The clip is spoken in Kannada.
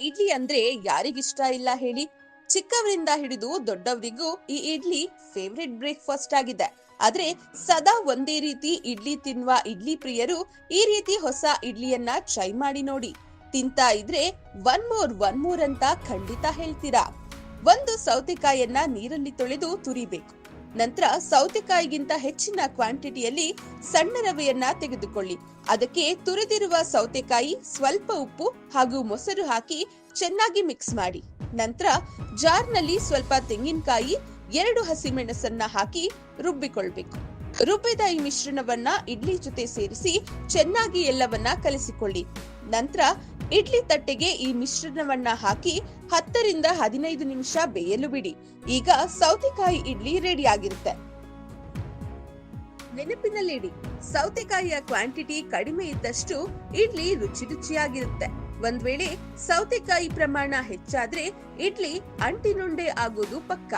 ಇಡ್ಲಿ ಅಂದ್ರೆ ಯಾರಿಗಿಷ್ಟ ಇಲ್ಲ ಹೇಳಿ. ಚಿಕ್ಕವರಿಂದ ಹಿಡಿದು ದೊಡ್ಡವರಿಗೂ ಈ ಇಡ್ಲಿ ಫೇವ್ರೆಟ್ ಬ್ರೇಕ್ಫಾಸ್ಟ್ ಆಗಿದೆ. ಆದ್ರೆ ಸದಾ ಒಂದೇ ರೀತಿ ಇಡ್ಲಿ ತಿನ್ನುವ ಇಡ್ಲಿ ಪ್ರಿಯರು ಈ ರೀತಿ ಹೊಸ ಇಡ್ಲಿಯನ್ನ ಟ್ರೈ ಮಾಡಿ ನೋಡಿ. ತಿಂತಾ ಇದ್ರೆ ಒನ್ ಮೋರ್ ಒನ್ ಮೋರ್ ಅಂತ ಖಂಡಿತ ಹೇಳ್ತೀರಾ. ಒಂದು ಸೌತೆಕಾಯನ್ನ ನೀರಲ್ಲಿ ತೊಳೆದು ತುರಿಬೇಕು. ನಂತರ ಸೌತೆಕಾಯಿಗಿಂತ ಹೆಚ್ಚಿನ ಕ್ವಾಂಟಿಟಿಯಲ್ಲಿ ಸಣ್ಣ ರವೆಯನ್ನ ತೆಗೆದುಕೊಳ್ಳಿ. ಅದಕ್ಕೆ ತುರಿದಿರುವ ಸೌತೆಕಾಯಿ, ಸ್ವಲ್ಪ ಉಪ್ಪು ಹಾಗೂ ಮೊಸರು ಹಾಕಿ ಚೆನ್ನಾಗಿ ಮಿಕ್ಸ್ ಮಾಡಿ. ನಂತರ ಜಾರ್ನಲ್ಲಿ ಸ್ವಲ್ಪ ತೆಂಗಿನಕಾಯಿ, ಎರಡು ಹಸಿಮೆಣಸನ್ನ ಹಾಕಿ ರುಬ್ಬಿಕೊಳ್ಬೇಕು. ರುಬ್ಬಿದ ಈ ಮಿಶ್ರಣವನ್ನ ಇಡ್ಲಿ ಜೊತೆ ಸೇರಿಸಿ ಚೆನ್ನಾಗಿ ಎಲ್ಲವನ್ನ ಕಲಿಸಿಕೊಳ್ಳಿ. ನಂತರ ಇಡ್ಲಿ ತಟ್ಟೆಗೆ ಈ ಮಿಶ್ರಣವನ್ನ ಹಾಕಿ ಹತ್ತರಿಂದ ಹದಿನೈದು ನಿಮಿಷ ಬೇಯಲು ಬಿಡಿ. ಈಗ ಸೌತೆಕಾಯಿ ಇಡ್ಲಿ ರೆಡಿ ಆಗಿರುತ್ತೆ ನೆನಪಿನಲ್ಲಿಡಿ, ಸೌತೆಕಾಯಿಯ ಕ್ವಾಂಟಿಟಿ ಕಡಿಮೆ ಇದ್ದಷ್ಟು ಇಡ್ಲಿ ರುಚಿ ರುಚಿಯಾಗಿರುತ್ತೆ. ಒಂದ್ ವೇಳೆ ಸೌತೆಕಾಯಿ ಪ್ರಮಾಣ ಹೆಚ್ಚಾದ್ರೆ ಇಡ್ಲಿ ಅಂಟಿನುಂಡೆ ಆಗೋದು ಪಕ್ಕ.